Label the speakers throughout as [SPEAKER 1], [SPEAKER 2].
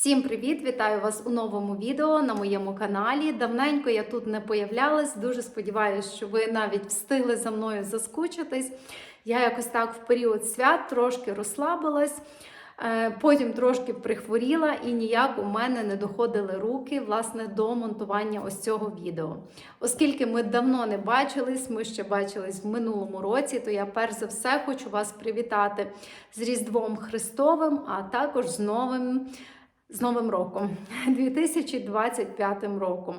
[SPEAKER 1] Всім привіт! Вітаю вас у новому відео на моєму каналі. Давненько я тут не появлялась. Дуже сподіваюся, що ви навіть встигли за мною заскучитись. Я якось так в період свят трошки розслабилась. е, Потім трошки прихворіла і ніяк у мене не доходили руки власне до монтування ось цього відео. Оскільки ми давно не бачились, ми ще бачились в минулому році, то я перш за все хочу вас привітати з Різдвом Христовим, а також з новим з Новим роком, 2025 роком.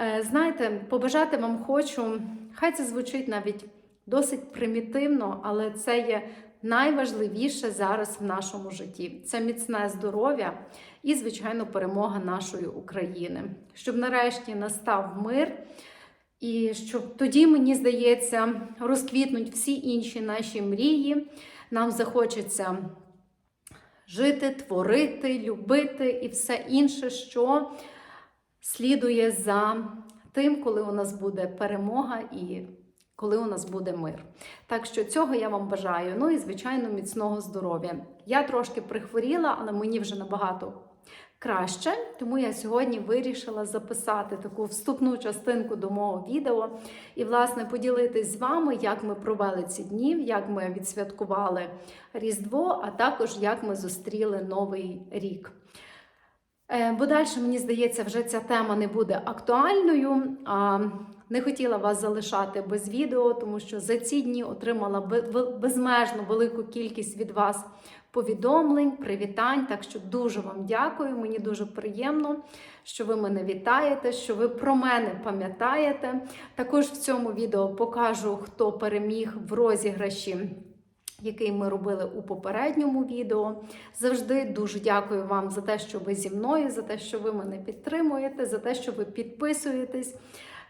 [SPEAKER 1] Е, Знаєте, побажати вам хочу, хай це звучить навіть досить примітивно, але це є найважливіше зараз в нашому житті. Це міцне здоров'я і, звичайно, перемога нашої України. Щоб нарешті настав мир. І щоб тоді, мені здається, розквітнуть всі інші наші мрії. Нам захочеться жити, творити, любити і все інше, що слідує за тим, коли у нас буде перемога і коли у нас буде мир. Так що цього я вам бажаю. Ну і, звичайно, міцного здоров'я. Я трошки прихворіла, але мені вже набагато краще. Тому я сьогодні вирішила записати таку вступну частинку до мого відео і, власне, поділитись з вами, як ми провели ці дні, як ми відсвяткували Різдво, а також як ми зустріли Новий рік. Е, Бо далі, мені здається, вже ця тема не буде актуальною. А не хотіла вас залишати без відео, тому що за ці дні отримала бе- бе- безмежно велику кількість від вас повідомлень, привітань. Так що дуже вам дякую. Мені дуже приємно, що ви мене вітаєте, що ви про мене пам'ятаєте. Також в цьому відео покажу, хто переміг в розіграші який ми робили у попередньому відео. Завжди дуже дякую вам за те, що ви зі мною, за те, що ви мене підтримуєте, за те, що ви підписуєтесь.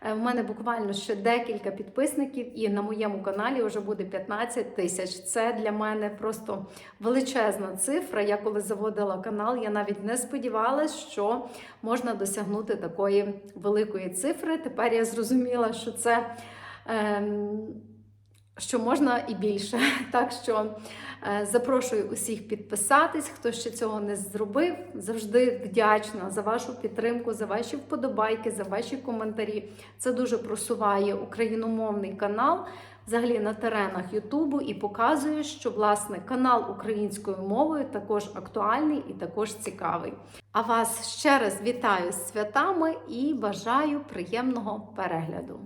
[SPEAKER 1] Е, В мене буквально ще декілька підписників, і на моєму каналі вже буде 15 тисяч. Це для мене просто величезна цифра. Я коли заводила канал, я навіть не сподівалася, що можна досягнути такої великої цифри. Тепер я зрозуміла, що це. Ем, що можна і більше. Так що е, запрошую усіх підписатись, хто ще цього не зробив. Завжди вдячна за вашу підтримку, за ваші вподобайки, за ваші коментарі. Це дуже просуває україномовний канал. Взагалі на теренах Ютубу і показує, що власне канал українською мовою також актуальний і також цікавий. А вас ще раз вітаю з святами і бажаю приємного перегляду.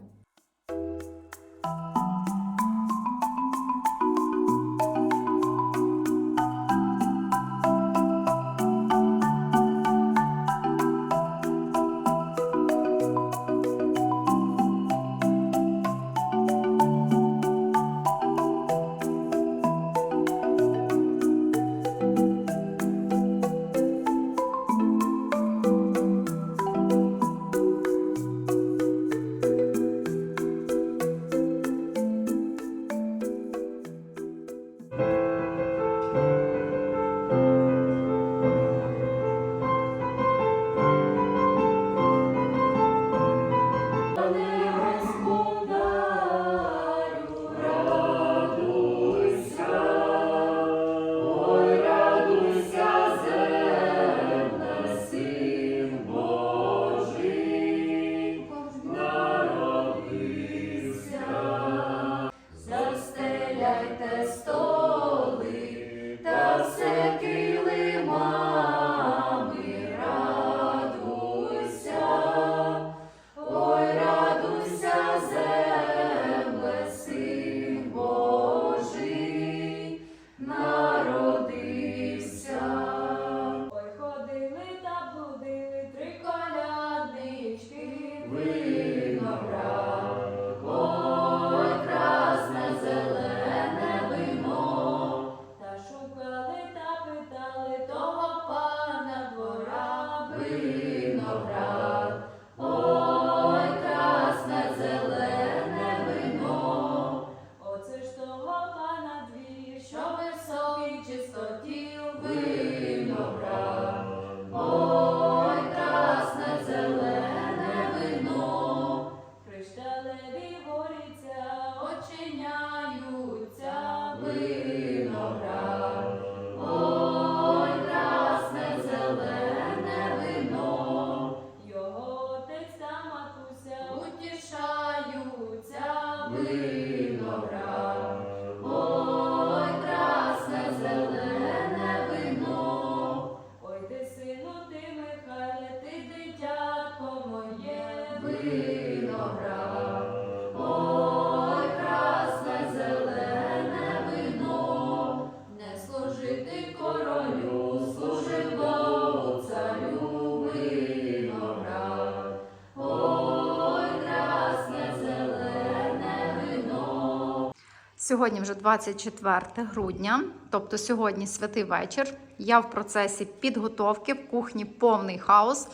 [SPEAKER 1] Сьогодні вже 24 грудня, тобто сьогодні святий вечір. Я в процесі підготовки в кухні повний хаос,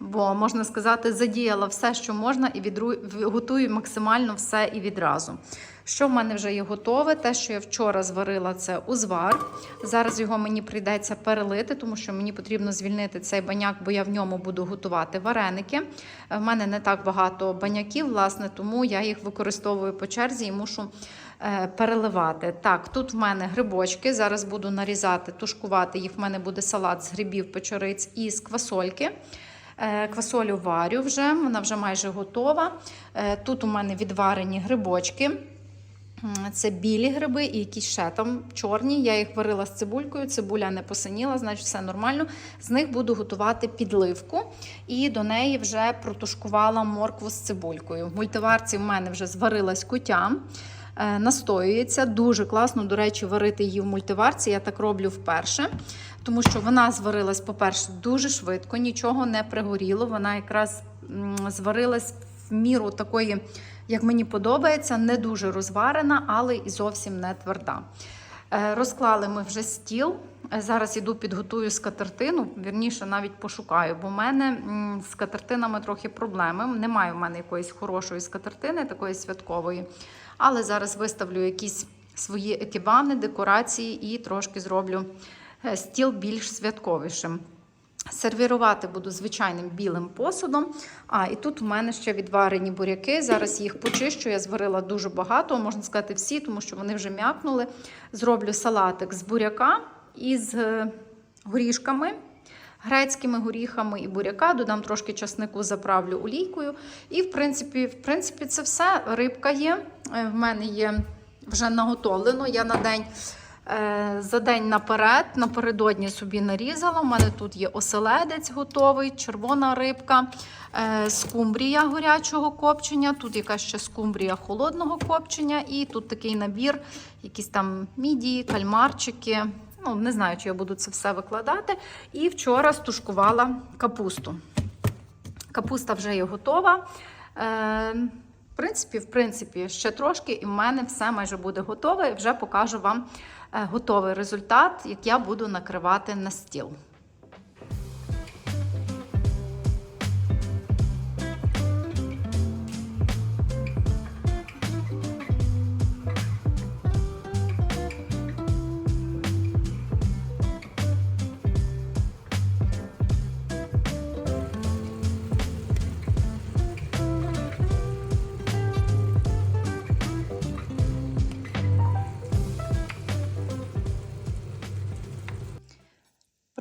[SPEAKER 1] бо можна сказати, задіяла все, що можна, і відру... готую максимально все і відразу. Що в мене вже є готове? Те, що я вчора зварила, це узвар. Зараз його мені прийдеться перелити, тому що мені потрібно звільнити цей баняк, бо я в ньому буду готувати вареники. В мене не так багато баняків, власне, тому я їх використовую по черзі і мушу переливати. Так, тут в мене грибочки. Зараз буду нарізати, тушкувати їх. В мене буде салат з грибів, печериць і з квасольки. Е, Квасолю варю вже, вона вже майже готова. Е, Тут у мене відварені грибочки. Це білі гриби і якісь ще там чорні. Я їх варила з цибулькою, цибуля не посиніла, значить все нормально. З них буду готувати підливку і до неї вже протушкувала моркву з цибулькою. В мультиварці в мене вже зварилась кутя. Е, Настоюється дуже класно, до речі, варити її в мультиварці. Я так роблю вперше, тому що вона зварилась, по-перше, дуже швидко, нічого не пригоріло. Вона якраз зварилась в міру такої як мені подобається, не дуже розварена, але і зовсім не тверда. Е, Розклали ми вже стіл. Е, Зараз іду підготую скатертину, вірніше навіть пошукаю, бо в мене з скатертинами трохи проблеми. Немає в мене якоїсь хорошої скатертини, такої святкової. Але зараз виставлю якісь свої екібани, декорації і трошки зроблю е, стіл більш святковішим. Сервірувати буду звичайним білим посудом. А, і тут у мене ще відварені буряки. Зараз їх почищу. Я зварила дуже багато, можна сказати, всі, тому що вони вже м'якнули. Зроблю салатик з буряка із е, горішками, грецькими горіхами і буряка. Додам трошки часнику, заправлю олійкою. І, в принципі, в принципі, це все. Рибка є. Е, В мене є вже наготовлено. Я на день. Е, За день наперед, напередодні собі нарізала. У мене тут є оселедець готовий, червона рибка, е, скумбрія гарячого копчення, тут якась ще скумбрія холодного копчення, і тут такий набір, якісь там мідії, кальмарчики. Ну, не знаю, чи я буду це все викладати. І вчора стушкувала капусту. Капуста вже є готова. Е, в принципі, в принципі, ще трошки, і в мене все майже буде готове. І вже покажу вам е, готовий результат, як я буду накривати на стіл.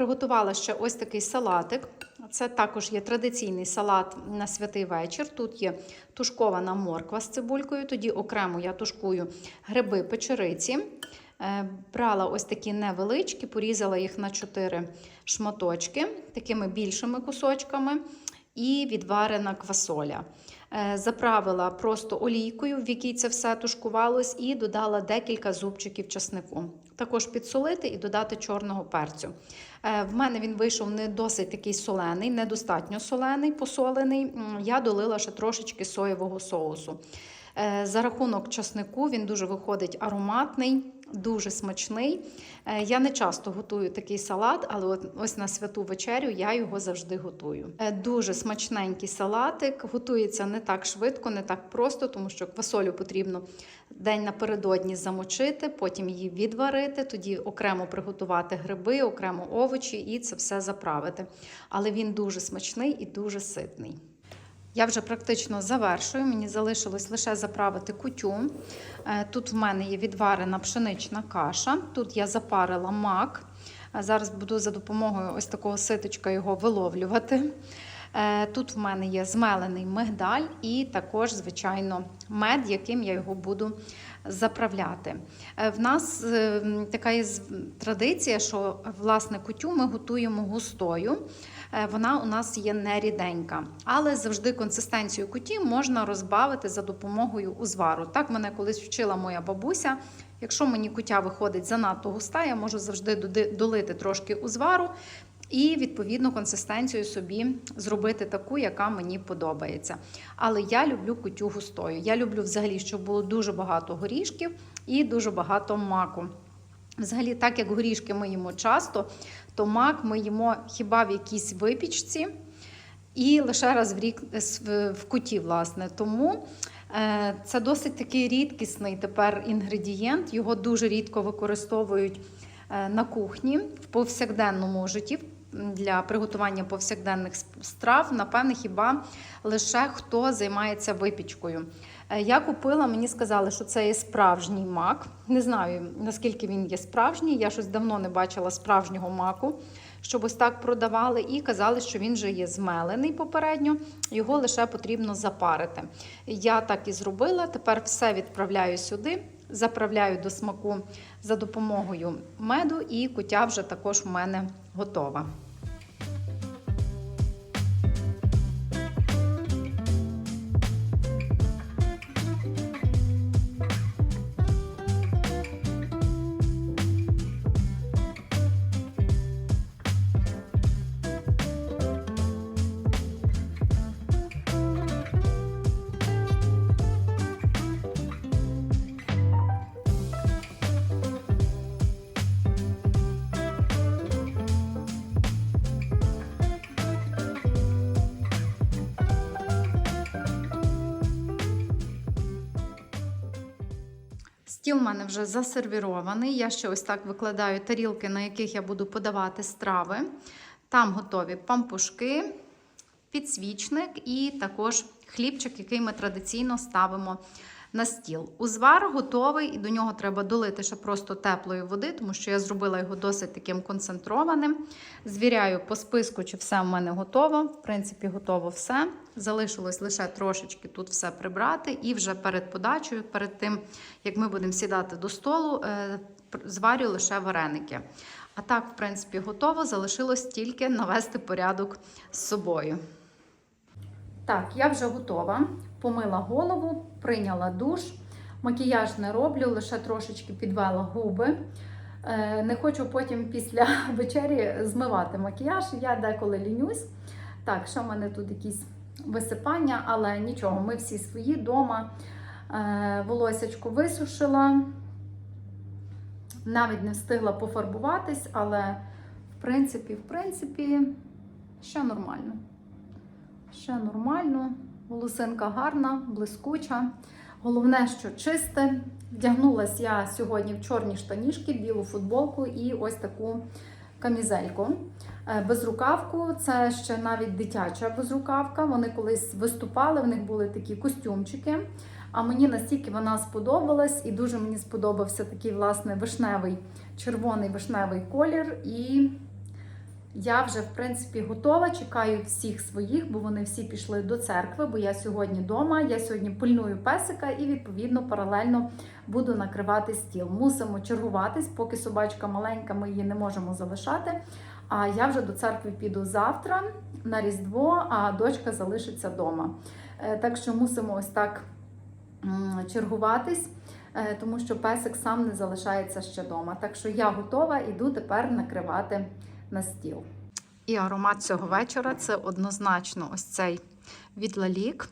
[SPEAKER 1] Приготувала ще ось такий салатик. Це також є традиційний салат на святий вечір. Тут є тушкована морква з цибулькою, тоді окремо я тушкую гриби печериці. Е, Брала ось такі невеличкі, порізала їх на 4 шматочки, такими більшими кусочками, і відварена квасоля. Е, Заправила просто олійкою, в якій це все тушкувалось, і додала декілька зубчиків часнику. Також підсолити і додати чорного перцю. Е, В мене він вийшов не досить такий солений, недостатньо солений, посолений. Я долила ще трошечки соєвого соусу. Е, За рахунок часнику він дуже виходить ароматний, дуже смачний. Е, Я не часто готую такий салат, але ось на святу вечерю я його завжди готую. Е, Дуже смачненький салатик, готується не так швидко, не так просто, тому що квасолю потрібно день напередодні замочити, потім її відварити, тоді окремо приготувати гриби, окремо овочі і це все заправити. Але він дуже смачний і дуже ситний. Я вже практично завершую. Мені залишилось лише заправити кутю. Е, Тут в мене є відварена пшенична каша. Тут я запарила мак. Е, Зараз буду за допомогою ось такого ситочка його виловлювати. Е, Тут в мене є змелений мигдаль і також, звичайно, мед, яким я його буду заправляти. Е, В нас е, така є традиція, що власне кутю ми готуємо густою. Вона у нас є не ріденька, але завжди консистенцію куті можна розбавити за допомогою узвару. Так мене колись вчила моя бабуся. Якщо мені кутя виходить занадто густа, я можу завжди долити трошки узвару і відповідно консистенцію собі зробити таку, яка мені подобається. Але я люблю кутю густою. Я люблю взагалі, щоб було дуже багато горішків і дуже багато маку. Взагалі, так як горішки ми їмо часто, то мак ми їмо хіба в якійсь випічці і лише раз в рік в- куті, власне. Тому е, це досить такий рідкісний тепер інгредієнт. Його дуже рідко використовують е, на кухні в повсякденному житті. Для приготування повсякденних страв, напевне, хіба лише хто займається випічкою. Е, Я купила, мені сказали, що це є справжній мак. Не знаю, наскільки він є справжній. Я щось давно не бачила справжнього маку, щоб ось так продавали. І казали, що він вже є змелений попередньо, його лише потрібно запарити. Я так і зробила. Тепер все відправляю сюди, заправляю до смаку за допомогою меду, і кутя вже також у мене готова. Стіл у мене вже засервірований. Я ще ось так викладаю тарілки, на яких я буду подавати страви. Там готові пампушки, підсвічник і також хлібчик, який ми традиційно ставимо на стіл. Узвар готовий, і до нього треба долити ще просто теплої води, тому що я зробила його досить таким концентрованим. Звіряю по списку, чи все в мене готово. В принципі, готово все. Залишилось лише трошечки тут все прибрати, і вже перед подачею, перед тим, як ми будемо сідати до столу, е, зварю лише вареники. А так, в принципі, готово. Залишилось тільки навести порядок з собою. Так, я вже готова. Помила голову, прийняла душ. Макіяж не роблю, лише трошечки підвела губи. Е, Не хочу потім після вечері змивати макіяж. Я деколи лінюсь. Так, що в мене тут якісь висипання, але нічого, ми всі свої вдома. Волосячку висушила. Навіть не встигла пофарбуватись, але в принципі, в принципі, ще нормально. Ще нормально. Волосинка гарна, блискуча. Головне, що чисте. Вдягнулася я сьогодні в чорні штанішки, білу футболку і ось таку камізельку. Е, Безрукавку, це ще навіть дитяча безрукавка. Вони колись виступали, в них були такі костюмчики. А мені настільки вона сподобалась, і дуже мені сподобався такий власне вишневий, червоний вишневий колір. І я вже, в принципі, готова. Чекаю всіх своїх, бо вони всі пішли до церкви, бо я сьогодні вдома. Я сьогодні пильную песика і, відповідно, паралельно буду накривати стіл. Мусимо чергуватись, поки собачка маленька, ми її не можемо залишати. А я вже до церкви піду завтра на Різдво, а дочка залишиться вдома. Е, Так що мусимо ось так чергуватись, е, тому що песик сам не залишається ще вдома. Так що я готова, іду тепер накривати на стіл. І аромат цього вечора це однозначно ось цей від Лалік.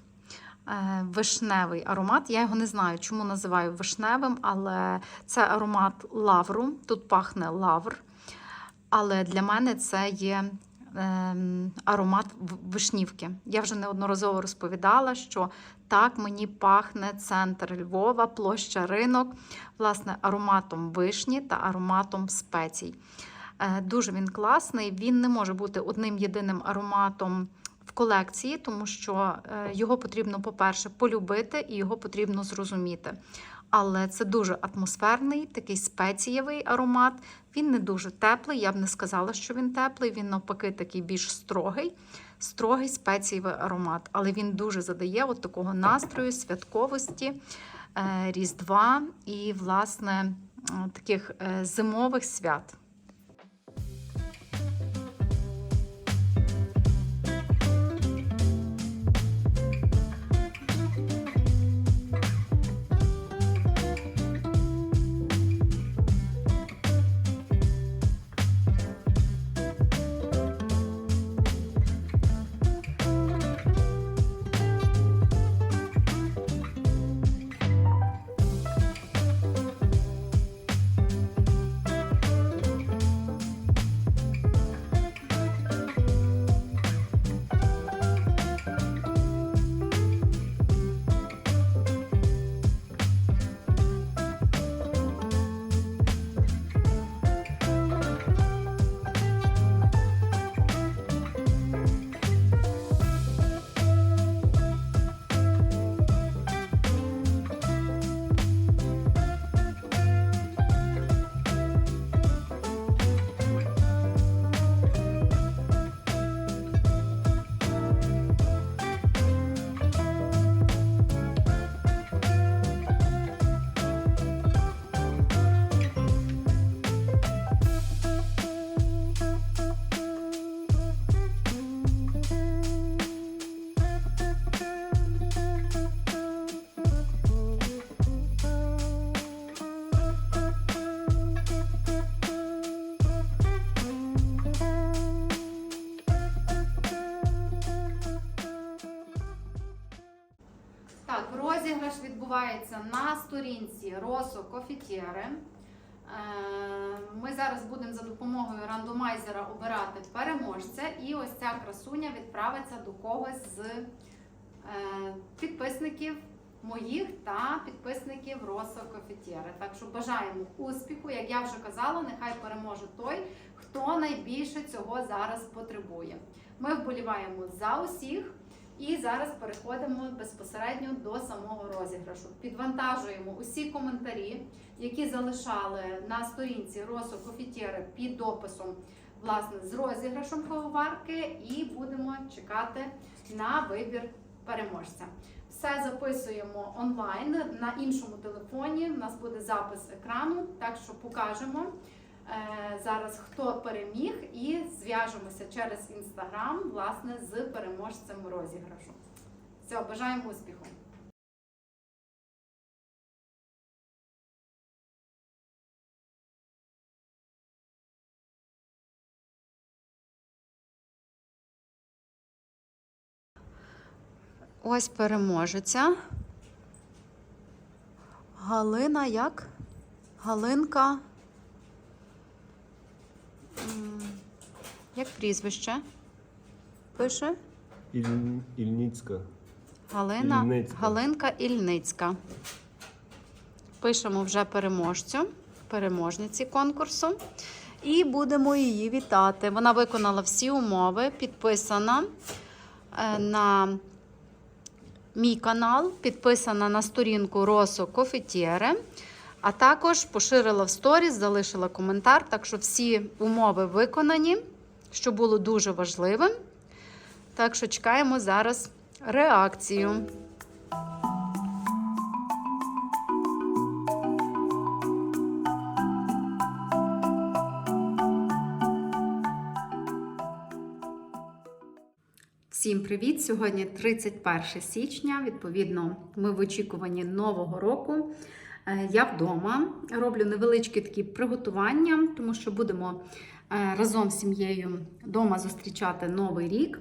[SPEAKER 1] Е, Вишневий аромат. Я його не знаю, чому називаю вишневим, але це аромат лавру. Тут пахне лавр. Але для мене це є ем, аромат вишнівки. Я вже неодноразово розповідала, що так мені пахне центр Львова, площа ринок, власне, ароматом вишні та ароматом спецій. Е, Дуже він класний. Він не може бути одним єдиним ароматом в колекції, тому що е, його потрібно, по-перше, полюбити і його потрібно зрозуміти. Але це дуже атмосферний, такий спецієвий аромат. Він не дуже теплий. Я б не сказала, що він теплий. Він навпаки такий більш строгий, строгий спецієвий аромат. Але він дуже задає от такого настрою, святковості, е, різдва і, власне, таких зимових свят. Відбувається на сторінці Росо Кофітєри. Е, Ми зараз будемо за допомогою рандомайзера обирати переможця, і ось ця красуня відправиться до когось з е, підписників моїх та підписників Росо Кофітєри. Так що бажаємо успіху. Як я вже казала, нехай переможе той, хто найбільше цього зараз потребує. Ми вболіваємо за усіх. І зараз переходимо безпосередньо до самого розіграшу. Підвантажуємо усі коментарі, які залишали на сторінці Росо Кофітєри під дописом власне з розіграшом кавоварки, і будемо чекати на вибір переможця. Все записуємо онлайн на іншому телефоні. У нас буде запис екрану, так що покажемо зараз, хто переміг, і зв'яжемося через інстаграм власне з переможцем розіграшу. Все, бажаємо успіху! Ось переможеця. Галина як? Галинка. Як прізвище? Пише?
[SPEAKER 2] Іль... Ільницька.
[SPEAKER 1] Галина
[SPEAKER 2] Ільницька.
[SPEAKER 1] Галинка Ільницька. Пишемо вже переможцю, переможниці конкурсу. І будемо її вітати. Вона виконала всі умови, підписана е, на мій канал, підписана на сторінку Росо Кофетєре, а також поширила в сторіс, залишила коментар. Так що всі умови виконані, що було дуже важливим. Так що чекаємо зараз реакцію. Всім привіт! Сьогодні 31 січня. Відповідно, ми в очікуванні нового року. Е, Я вдома роблю невеличкі такі приготування, тому що будемо е, разом з сім'єю вдома зустрічати новий рік.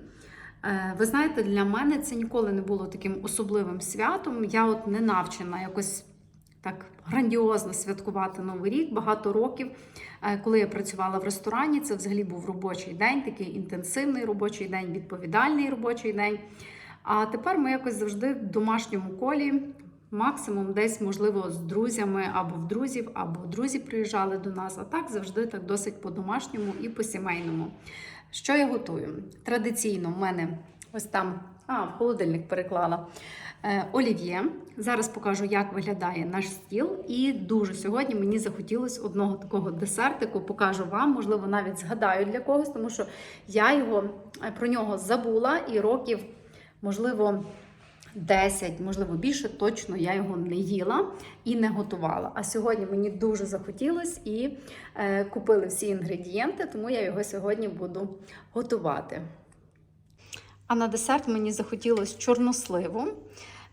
[SPEAKER 1] Е, Ви знаєте, для мене це ніколи не було таким особливим святом. Я от не навчена якось так грандіозно святкувати Новий рік. Багато років, коли я працювала в ресторані, це взагалі був робочий день, такий інтенсивний робочий день, відповідальний робочий день. А тепер ми якось завжди в домашньому колі. Максимум десь, можливо, з друзями або в друзів, або друзі приїжджали до нас. А так завжди так досить по-домашньому і по-сімейному. Що я готую? Традиційно в мене ось там, а, в холодильник переклала. е, Олів'є. Зараз покажу, як виглядає наш стіл. І дуже сьогодні мені захотілося одного такого десертику. Покажу вам, можливо, навіть згадаю для когось, тому що я його е, про нього забула і років, можливо. 10, можливо, більше точно я його не їла і не готувала. А сьогодні мені дуже захотілося і е, купили всі інгредієнти, тому я його сьогодні буду готувати. А на десерт мені захотілося чорносливу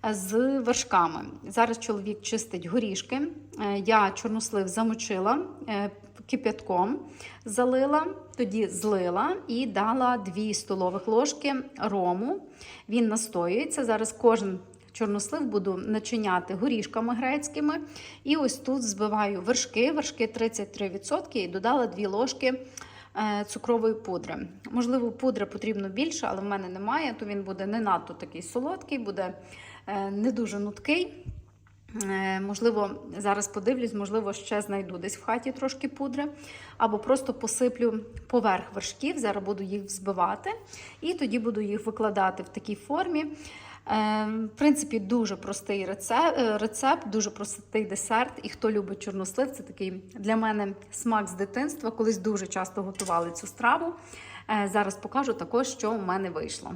[SPEAKER 1] е, з вершками. Зараз чоловік чистить горішки. Е, Я чорнослив замочила е, кип'ятком, залила, тоді злила і дала 2 столових ложки рому. Він настоюється. Зараз кожен чорнослив буду начиняти горішками грецькими. І ось тут збиваю вершки, вершки 33% і додала 2 ложки е, цукрової пудри. Можливо, пудри потрібно більше, але в мене немає, то він буде не надто такий солодкий, буде е, не дуже нуткий. Е, Можливо, зараз подивлюсь, можливо, ще знайду десь в хаті трошки пудри, або просто посиплю поверх вершків. Зараз буду їх взбивати, і тоді буду їх викладати в такій формі. Е, В принципі, дуже простий рецепт, рецепт, дуже простий десерт. І хто любить чорнослив, це такий для мене смак з дитинства. Колись дуже часто готували цю страву. Е, Зараз покажу також, що в мене вийшло.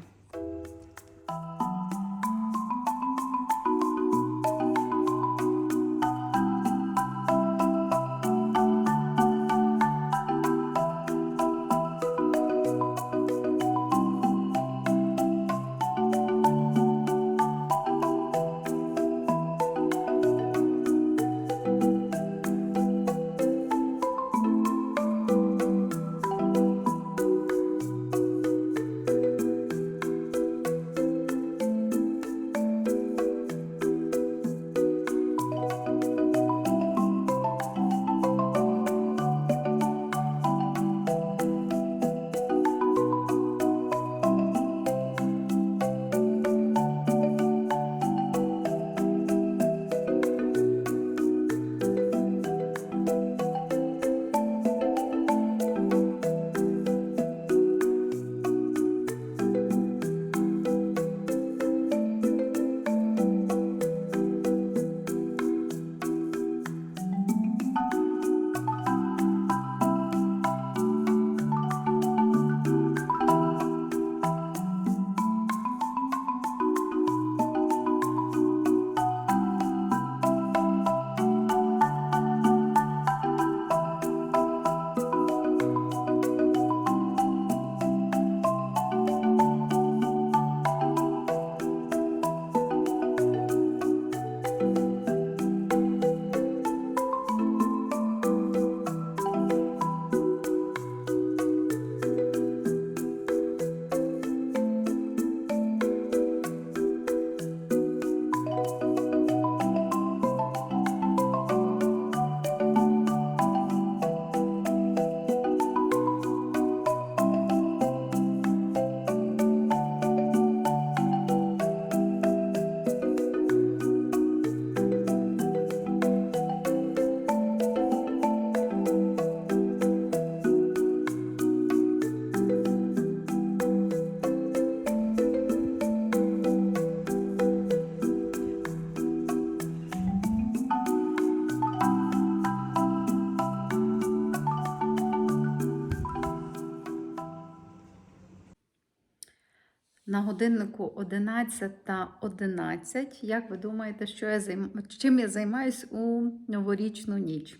[SPEAKER 1] На годиннику 11.11. Як ви думаєте, що я займ... чим я займаюсь у новорічну ніч?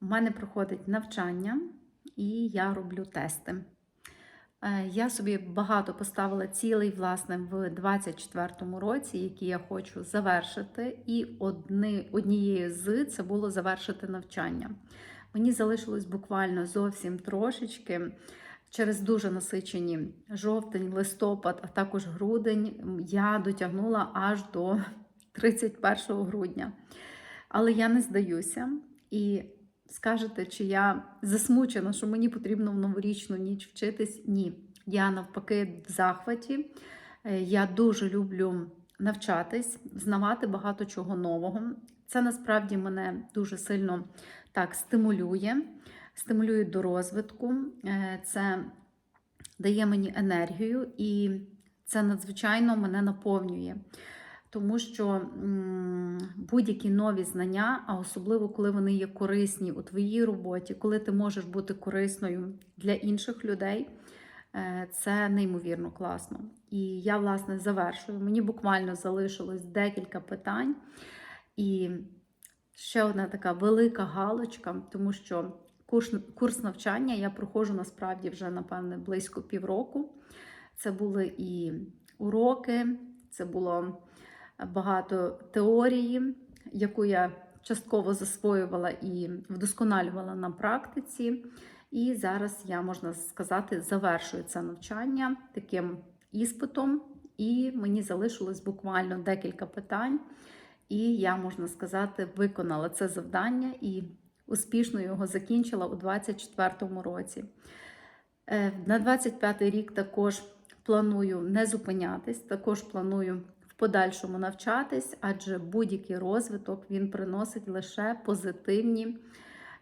[SPEAKER 1] У мене проходить навчання і я роблю тести. Е, Я собі багато поставила цілей, власне, в 24-му році, які я хочу завершити. І одни, однією з це було завершити навчання. Мені залишилось буквально зовсім трошечки. Через дуже насичені жовтень, листопад, а також грудень я дотягнула аж до 31 грудня. Але я не здаюся. І скажете, чи я засмучена, що мені потрібно в новорічну ніч вчитись? Ні. Я навпаки в захваті. Е, Я дуже люблю навчатись, знавати багато чого нового. Це насправді мене дуже сильно так стимулює, стимулює до розвитку. Е, Це дає мені енергію і це надзвичайно мене наповнює. Тому що будь-які нові знання, а особливо коли вони є корисні у твоїй роботі, коли ти можеш бути корисною для інших людей, е, це неймовірно класно. І я, власне, завершую. Мені буквально залишилось декілька питань. І ще одна така велика галочка, тому що курс, курс навчання я проходжу насправді вже, напевне, близько півроку. Це були і уроки, це було багато теорії, яку я частково засвоювала і вдосконалювала на практиці. І зараз я, можна сказати, завершую це навчання таким іспитом, і мені залишилось буквально декілька питань. І я, можна сказати, виконала це завдання і успішно його закінчила у 2024 році. Е, На 25 рік також планую не зупинятись, також планую в подальшому навчатись, адже будь-який розвиток він приносить лише позитивні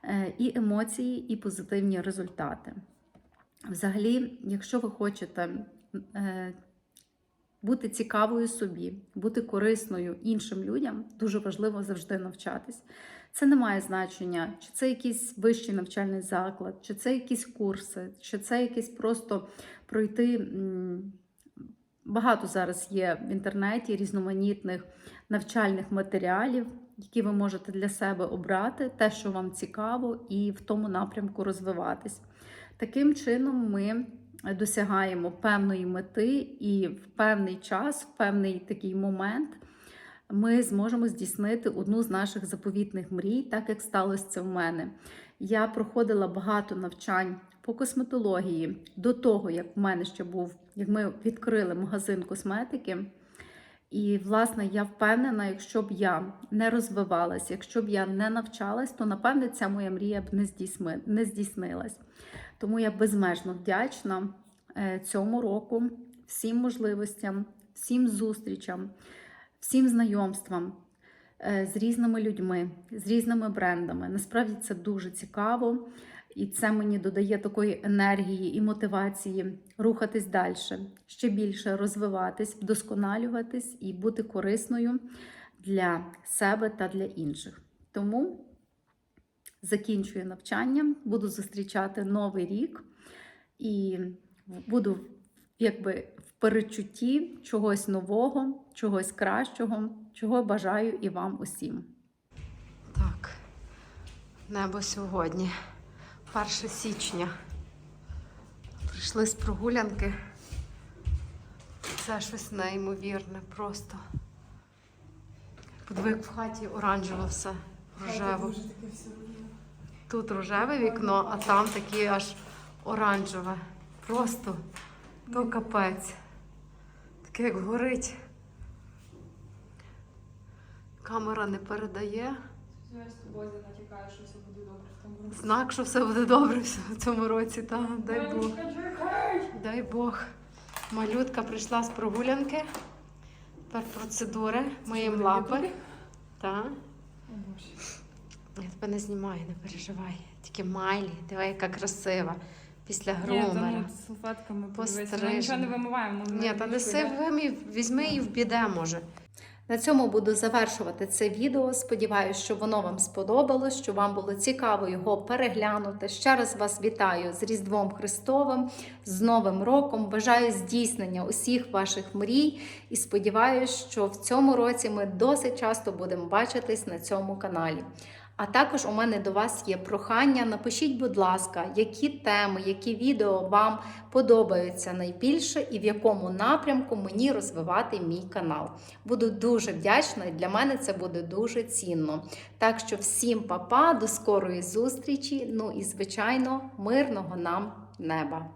[SPEAKER 1] е, і емоції, і позитивні результати. Взагалі, якщо ви хочете е, бути цікавою собі, бути корисною іншим людям, дуже важливо завжди навчатись. Це не має значення, чи це якийсь вищий навчальний заклад, чи це якісь курси, чи це якийсь просто пройти. Багато зараз є в інтернеті різноманітних навчальних матеріалів, які ви можете для себе обрати, те, що вам цікаво, і в тому напрямку розвиватись. Таким чином, ми досягаємо певної мети, і в певний час, в певний такий момент ми зможемо здійснити одну з наших заповітних мрій, так як сталося це в мене. Я проходила багато навчань по косметології до того, як в мене ще був, як ми відкрили магазин косметики. І, власне, я впевнена, якщо б я не розвивалась, якщо б я не навчалась, то напевне ця моя мрія б не здійсми- не здійснилась. Тому я безмежно вдячна е, цьому року, всім можливостям, всім зустрічам, всім знайомствам е, з різними людьми, з різними брендами. Насправді це дуже цікаво, і це мені додає такої енергії і мотивації рухатись далі, ще більше розвиватись, вдосконалюватись і бути корисною для себе та для інших. Тому закінчую навчання, буду зустрічати новий рік і буду якби в перечутті чогось нового, чогось кращого, чого бажаю і вам усім.
[SPEAKER 3] Так, небо сьогодні, 1 січня. Прийшли з прогулянки. Це щось неймовірне просто. Подиви, в хаті оранжево все, рожево. Тут рожеве вікно, а там таке аж оранжеве. Просто то капець. Таке як горить. Камера не передає. Знак, що все буде добре в цьому році, та дай Бог. Дай Бог. Малютка прийшла з прогулянки. Тепер процедури. Моїм лапи. Та. Я тебе не знімаю, не переживай. Тільки Майлі, диви, яка красива. Після
[SPEAKER 4] Ні,
[SPEAKER 3] грумера.
[SPEAKER 4] салфетками. Ми нічого не вимиваємо. ми
[SPEAKER 3] Ні, та неси візьми і в біде може.
[SPEAKER 1] На цьому буду завершувати це відео. Сподіваюсь, що воно вам сподобалось, що вам було цікаво його переглянути. Ще раз вас вітаю з Різдвом Христовим, з Новим роком. Бажаю здійснення усіх ваших мрій і сподіваюся, що в цьому році ми досить часто будемо бачитись на цьому каналі. А також у мене до вас є прохання. Напишіть, будь ласка, які теми, які відео вам подобаються найбільше і в якому напрямку мені розвивати мій канал. Буду дуже вдячна, і для мене це буде дуже цінно. Так що всім па-па, до скорої зустрічі. Ну і звичайно, мирного нам неба.